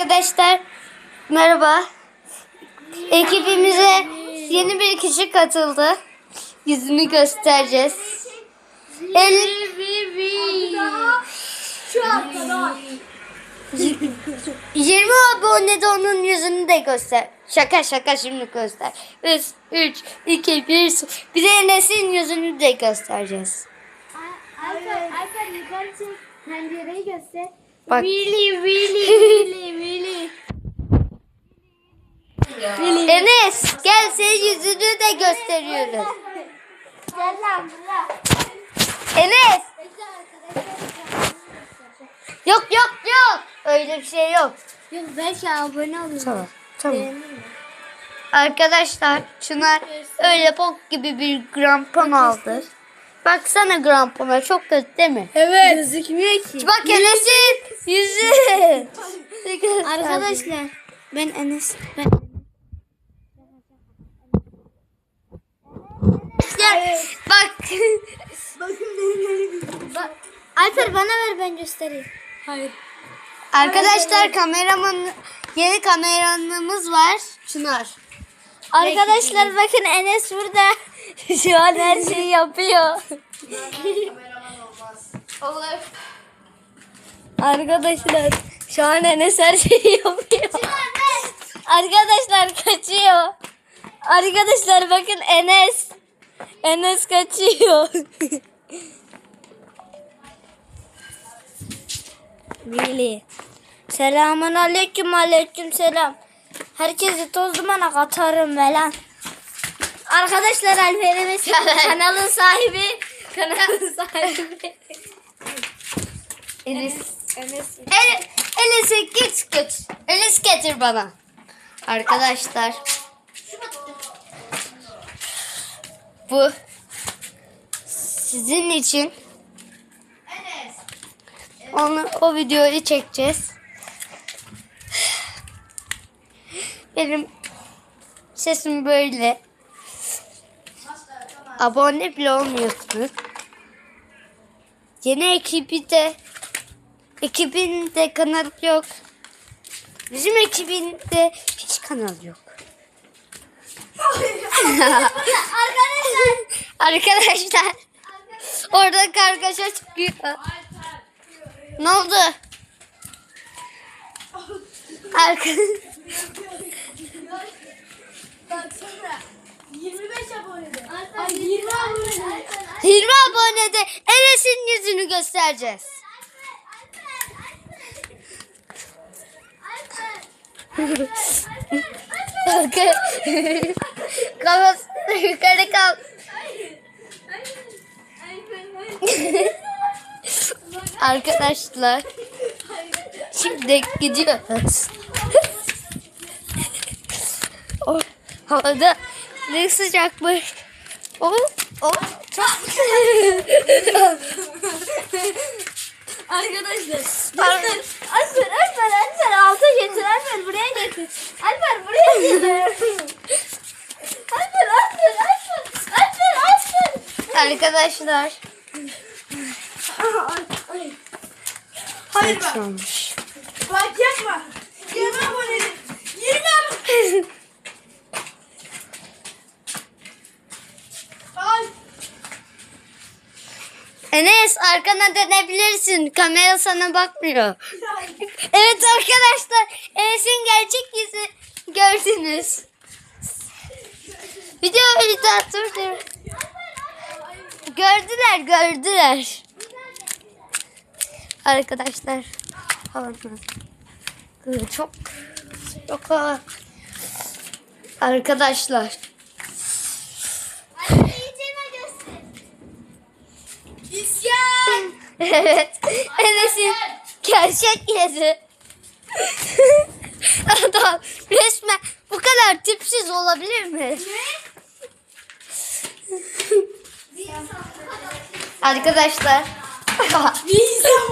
Arkadaşlar merhaba. Ekibimize yeni bir kişi katıldı. Yüzünü göstereceğiz. El, arkada. 20 abonede onun yüzünü de göster. Şaka şaka şimdi göster. 3, 3, 2, 1. Bir de Enes'in yüzünü de göstereceğiz. Alper, yukarı çek. Pencereyi göster. Bak. Willy, Willy, Willy, Willy. Enes gel senin yüzünü de gösteriyoruz. Gel lan buraya. Enes. Yok yok yok. Öyle bir şey yok. Yok belki abone olur. Tamam. Tamam. Arkadaşlar Çınar öyle bok gibi bir grampon aldı. Baksana grampona çok kötü değil mi? Evet. Gözükmüyor ki. Bak Enes'in yüzü. Arkadaşlar ben Enes. Ben Arkadaşlar bak. Bak, Alper bana ver ben göstereyim. Hayır. Arkadaşlar kameraman yeni kameramız var. Çınar. Arkadaşlar bakın Enes burada. Şu an her şeyi yapıyor. Olur. Arkadaşlar şu an Enes her şeyi yapıyor. Arkadaşlar kaçıyor. Arkadaşlar bakın Enes. Enes kaçıyor. Billy. Selamun aleyküm aleyküm selam. Herkesi toz dumana katarım ve lan. Arkadaşlar Alper'imiz kanalın sahibi. Kanalın sahibi. Enes. Enes. Enes'i git götür. Enes getir bana. Arkadaşlar. Bu sizin için onu o videoyu çekeceğiz. Benim sesim böyle. Abone bile olmuyorsunuz. Yeni ekibi de ekibin de kanal yok. Bizim ekibinde hiç kanal yok. Arkadaşlar. Arkadaşlar orada kargaşa çıkıyor. Ne oldu? Arka... Baksana. 25 abonede. Ay 20 abonede. 20 abonede Enes'in yüzünü göstereceğiz. Arka... Kafasını yukarı kalk. Arkadaşlar şimdi gidiyoruz. oh, havada ne sıcakmış. Oh, oh, çok Arkadaşlar. Alper, Alper, Alper, Alper alta getir. Alper buraya getir. Alper buraya getir. Alper, Alper, Alper, Alper, Alper. Arkadaşlar. Hayır Kaç olmuş? Bak yapma. 20 abonede. 20 abonede. Ay. Enes arkana dönebilirsin. Kamera sana bakmıyor. Evet arkadaşlar. Enes'in gerçek yüzü gördünüz. Da durdur. Gördüler gördüler. Arkadaşlar. Çok çok Arkadaşlar. İsyan. Evet. Enes'in gerçek yüzü. Adam resmen bu kadar tipsiz olabilir mi? Arkadaşlar. Bir insan.